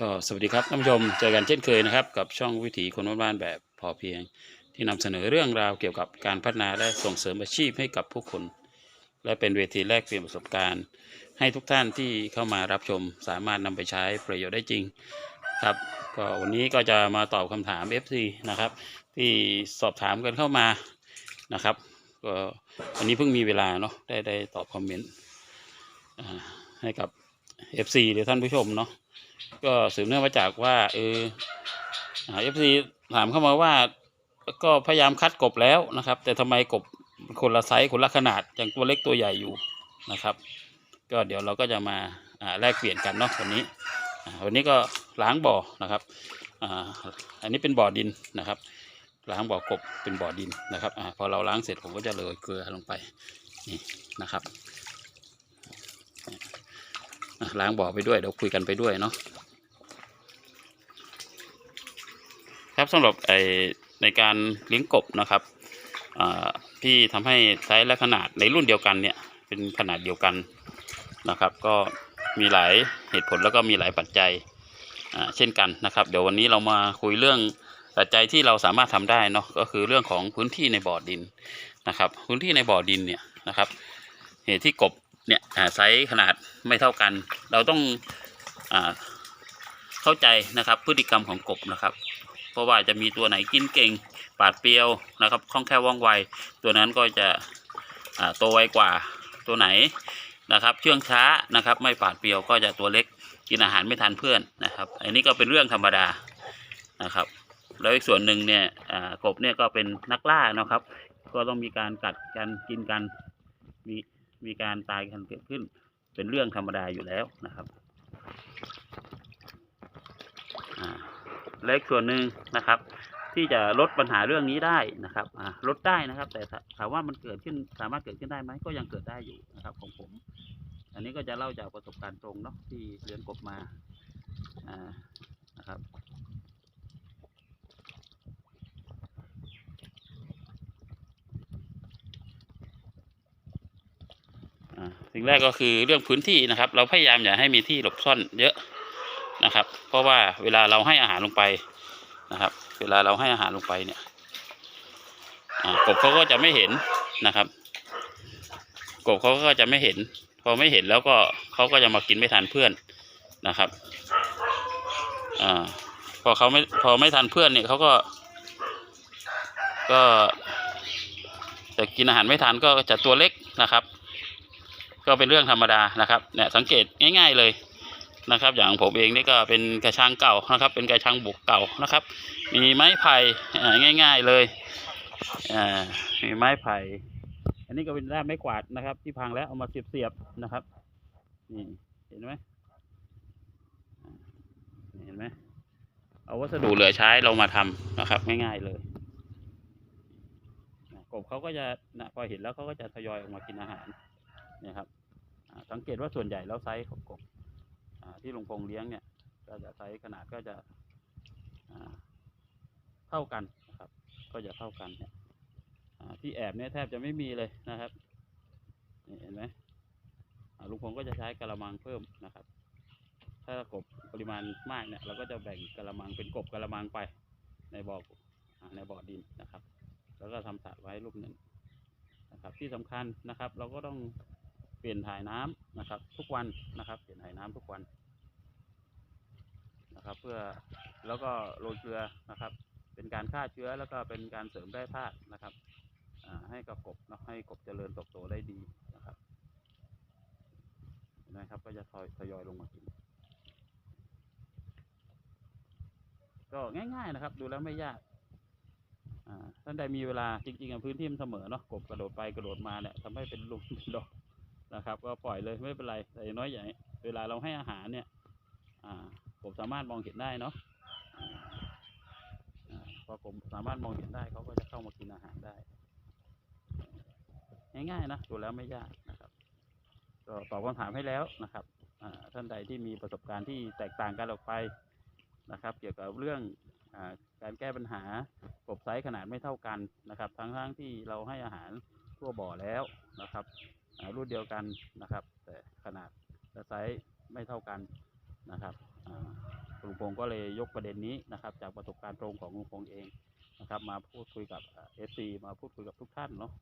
ก็สวัสดีครับท่านผู้ชมเจอกันเช่นเคยนะครับ กับช่องวิถีคนบ้านแบบพอเพียง ที่นำเสนอเรื่องราวเกี่ยวกับการพัฒนาและส่งเสริมอาชีพให้กับผู้คน และเป็นเวทีแลกเปลี่ยนประสบการณ์ ให้ทุกท่านที่เข้ามารับชมสามารถนำไปใช้ประโยชน์ได้จริงครับก็วันนี้ก็จะมาตอบคำถาม FC นะครับ ที่สอบถามกันเข้ามานะครับก็วันนี้เพิ่งมีเวลาเนาะได้ได้ตอบคอมเมนต์ให้กับ FC หรือท่านผู้ชมเนาะก็สืบเนื่องมาจากว่าเออเอฟซีถามเข้ามาว่า ก็พยายามคัดกบแล้วนะครับ แต่ทำไมกบคนละไซส์คนละขนาดอย่างตัวเล็กตัวใหญ่อยู่นะครับ ก็เดี๋ยวเราก็จะมาแลกเปลี่ยนกันเนาะวันนี้วันนี้ก็ล้างบ่อนะครับอ่าอันนี้เป็นบ่อดินนะครับ ล้างบ่อกบเป็นบ่อดินนะครับอพอเราล้างเสร็จผมก็จะโรยเกลือลงไปนี่นะครับ ล้างบ่อไปด้วยเดี๋ยวคุยกันไปด้วยเนาะครับสำหรับไอในการเลี้ยงกบนะครับอ่าที่ทำให้ไซส์และขนาดในรุ่นเดียวกันเนี่ยเป็นขนาดเดียวกันนะครับ ก็มีหลายเหตุผลแล้วก็มีหลายปัจจัยเช่นกันนะครับ เดี๋ยววันนี้เรามาคุยเรื่องปัจจัยที่เราสามารถทำได้เนาะก็คือเรื่องของพื้นที่ในบ่อดินนะครับ พื้นที่ในบ่อดินเนี่ยนะครับ เหตุที่กบ เนี่ยไซส์ขนาดไม่เท่ากัน เราต้องอเข้าใจนะครับพฤติกรรมของกบนะครับ เพราะว่าจะมีตัวไหนกินเก่ง ปาดเปรียวนะครับคล่องแคล่วว่องไว ตัวนั้นก็จะโตไวกว่าตัวไหนนะครับเชื่องช้านะครับไม่ปาดเปรียวก็จะตัวเล็กกินอาหารไม่ทันเพื่อนนะครับ อันนี้ก็เป็นเรื่องธรรมดานะครับแล้วอีกส่วนหนึ่งเนี่ยกบเนี่ยก็เป็นนักล่านะครับ ก็ต้องมีการกัดกันกินกันมี มีการตายกันเกิดขึ้น เป็นเรื่องธรรมดาอยู่แล้วนะครับและส่วนหนึ่งนะครับ ที่จะลดปัญหาเรื่องนี้ได้นะครับลดได้นะครับ แต่ถามว่ามันเกิดขึ้นสามารถเกิดขึ้นได้ไหมก็ยังเกิดได้อยู่นะครับของผม อันนี้ก็จะเล่าจากประสบการณ์ตรงเนาะที่เรียนกบมานะครับ สิ่งแรกก็คือเรื่องพื้นที่นะครับ เราพยายามอย่าให้มีที่หลบซ่อนเยอะนะครับ เพราะว่าเวลาเราให้อาหารลงไปนะครับ เวลาเราให้อาหารลงไปเนี่ยกบเขาก็จะไม่เห็นนะครับ กบเขาก็จะไม่เห็น พอไม่เห็นแล้วก็เขาก็จะมากินไม่ทันเพื่อนนะครับอพอเขาไม่พอไม่ทันเพื่อนเนี่ยเขาก็ ก็จะกินอาหารไม่ทันก็จะตัวเล็กนะครับ ก็เป็นเรื่องธรรมดานะครับเนี่ยสังเกตง่าย ๆเลยนะครับ อย่างผมเองนี่ก็เป็นกระชังเก่านะครับ เป็นกระชังบุกเก่านะครับ มีไม้ไผ่อ่าง่าย ๆเลยอ่ามีไม้ไผ่ อันนี้ก็เป็นด้ามไม้กวาดนะครับ ที่พังแล้วเอามาเสียบๆนะครับนี่เห็นไหมเห็นไหมเอาวัสดุเหลือใช้เรามาทำนะครับ ง่ายๆเลยกบเขาก็จะนะพอเห็นแล้วเขาก็จะทยอยออกมากินอาหาร เนี่ยครับสังเกตว่าส่วนใหญ่แล้วไซส์ของกบที่ลุงพงเลี้ยงเนี่ย ก็จะไซส์ขนาดก็จะเท่ากันนะครับ ก็จะเท่ากันเนี่ยที่แอบเนี่ยแทบจะไม่มีเลยนะครับนี่เห็นไหมลุงพงก็จะใช้กระมังเพิ่มนะครับ ถ้ากบปริมาณมากเนี่ยเราก็จะแบ่งกระมังเป็นกบกระมังไปในบ่ออ่าในบ่อดินนะครับ แล้วก็ทำสระไว้ลูกหนึ่งนะครับ ที่สำคัญนะครับ เราก็ต้อง เปลี่ยนถ่ายน้ำนะครับ ทุกวันนะครับ เปลี่ยนถ่ายน้ำทุกวันนะครับ เพื่อแล้วก็โรยเกลือนะครับ เป็นการฆ่าเชื้อแล้วก็เป็นการเสริมแร่ธาตุนะครับให้กับกบนะให้กบเจริญเติบโตได้ดีนะครับนะครับ ก็จะทยทยอยลงมากินก็ง่าย ๆนะครับ ดูแล้วไม่ยากอ่าท่านใดมีเวลาจริงๆอะพื้นที่มันเสมอเนาะกบกระโดดไปกระโดดมาเนี่ยทำให้เป็นลุมเป็นดอก นะครับ ก็ปล่อยเลยไม่เป็นไรแต่น้อยอย่เวลาเราให้อาหารเนี่ยอ่ากบสามารถมองเห็นได้เนาะอ่าอ่าพอกบสามารถมองเห็นได้เขาก็จะเข้ามากินอาหารได้ ง่ายๆนะดูแล้วไม่ยากนะครับ ก็ตอบคำถามให้แล้วนะครับท่านใดที่มีประสบการณ์ที่แตกต่างกันออกไปนะครับ เกี่ยวกับเรื่องอการแก้ปัญหากบไซส์ขนาดไม่เท่ากันนะครับ ทั้งๆที่เราให้อาหารทั่วบ่อแล้วนะครับ รุ่นเดียวกันนะครับ แต่ขนาดและไซส์ไม่เท่ากันนะครับอ่าลุงพงศ์ก็เลยยกประเด็นนี้นะครับ จากประสบการณ์ตรงของลุงพงศ์เองนะครับ มาพูดคุยกับเอซีมาพูดคุยกับทุกท่านเนาะ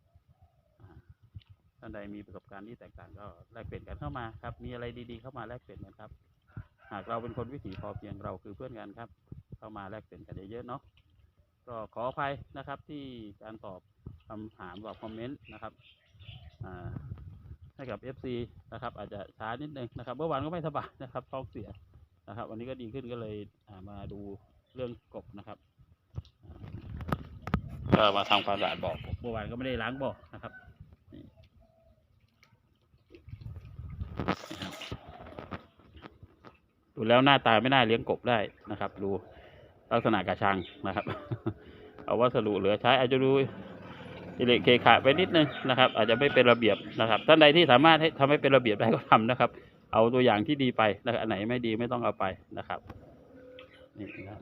ท่านใดมีประสบการณ์ที่แตกต่างก็แลกเปลี่ยนกันเข้ามาครับ มีอะไรดีๆเข้ามาแลกเปลี่ยนกันครับ หากเราเป็นคนวิถีพอเพียงเราคือเพื่อนกันครับ เข้ามาแลกเปลี่ยนกันเยอะๆเนาะก็ขออภัยนะครับที่การตอบคำถามตอบคอมเมนต์นะครับอ่า ให้กับ FC นะครับอาจจะช้านิดนึงนะครับเมื่อวานก็ไม่สบายนะครับท้องเสียนะครับ วันนี้ก็ดีขึ้นก็เลยามาดูเรื่องกบนะครับก็มาทำความสะอาดบ่อเมื่อวานก็ไม่ได้ล้างบ่อนะครับนี่นะครับดูแล้วหน้าตาไม่น่าเลี้ยงกบได้นะครับ ดูลักษณะกระชังนะครับ เอาวัสดุเหลือใช้อาจจะดู อิเล็กเคขาไปนิดนึงนะครับ อาจจะไม่เป็นระเบียบนะครับ ท่านใดที่สามารถให้ทำให้เป็นระเบียบได้ก็ทำนะครับ เอาตัวอย่างที่ดีไปนะอันไหนไม่ดีไม่ต้องเอาไปนะครับนี่นะ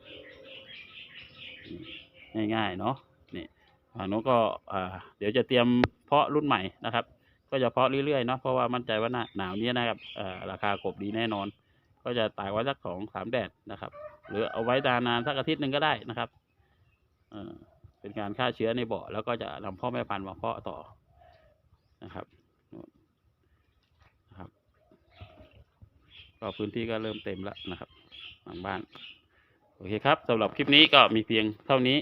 ง่ายๆเนาะนี่ฝั่งโน้ก็เดี๋ยวจะเตรียมเพาะรุ่นใหม่นะครับ ก็จะเพาะเรื่อยๆเนาะเพราะว่ามั่นใจว่าหน้าหนาวนี้นะครับราคากบดีแน่นอน ก็จะตากไว้สักสองสามแดดนะครับ หรือเอาไว้ดานานสักอาทิตย์หนึ่งก็ได้นะครับอ เป็นการฆ่าเชื้อในบ่อแล้วก็จะนำพ่อแม่พันธุ์มาเพาะต่อนะครับนะครับ ก็พื้นที่ก็เริ่มเต็มแล้วนะครับหลังบ้าน โอเคครับสำหรับคลิปนี้ก็มีเพียงเท่านี้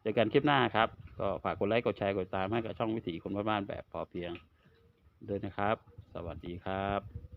เจอกันคลิปหน้าครับ ก็ฝากกดไลค์กดแชร์กดติดตามให้กับช่องวิถีคนบ้านๆแบบพอเพียงด้วยนะครับ สวัสดีครับ